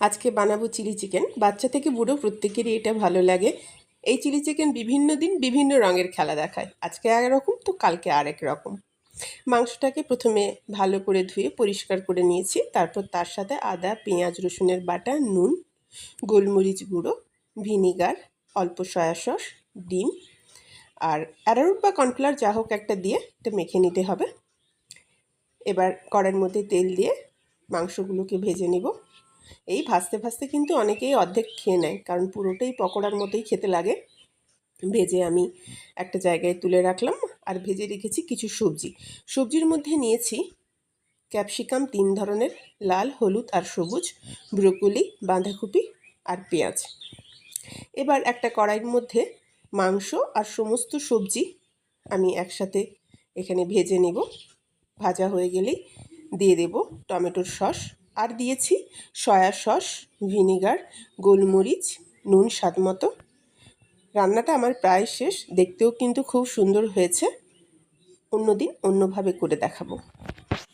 আজকে বানাবো chilli chicken. বাচ্চা থেকে বুড়ো প্রত্যেকেরই এটা ভালো লাগে। এই চিলি চিকেন বিভিন্ন দিন বিভিন্ন রঙের খেলা দেখায়। আজকে একরকম তো কালকে আরেক রকম। মাংসটাকে প্রথমে ভালো করে ধুয়ে পরিষ্কার করে নিয়েছি। তারপর তার সাথে আদা, পেঁয়াজ, রসুনের বাটা, নুন, গোলমরিচ গুঁড়ো, ভিনিগার, অল্প সয়া সস, ডিম আর অ্যারারুট বা কর্নফ্লাওয়ার যা হোক একটা দিয়ে এটা মেখে নিতে হবে। এবার কড়াইয়ের মধ্যে তেল দিয়ে মাংসগুলোকে ভেজে নিব। এই ভাজতে ভাজতে কিন্তু অনেকেই অর্ধেক খেয়ে নেয়, কারণ পুরোটাই পকোড়ার মতোই খেতে লাগে। ভেজে আমি একটা জায়গায় তুলে রাখলাম আর ভেজে রেখেছি কিছু সবজি। সবজির মধ্যে নিয়েছি ক্যাপসিকাম তিন ধরনের, লাল, হলুদ আর সবুজ, ব্রোকলি, বাঁধাকপি আর পেঁয়াজ। এবার একটা কড়াইয়ের মধ্যে মাংস আর সমস্ত সবজি আমি একসাথে এখানে ভেজে নেব। ভাজা হয়ে গেলেই দিয়ে দেব টমেটোর সস আর দিয়েছি সয়া সস, ভিনিগার, গোলমরিচ, নুন স্বাদ মতো। রান্নাটা আমার প্রায় শেষ, দেখতেও কিন্তু খুব সুন্দর হয়েছে। অন্যদিন অন্যভাবে করে দেখাবো।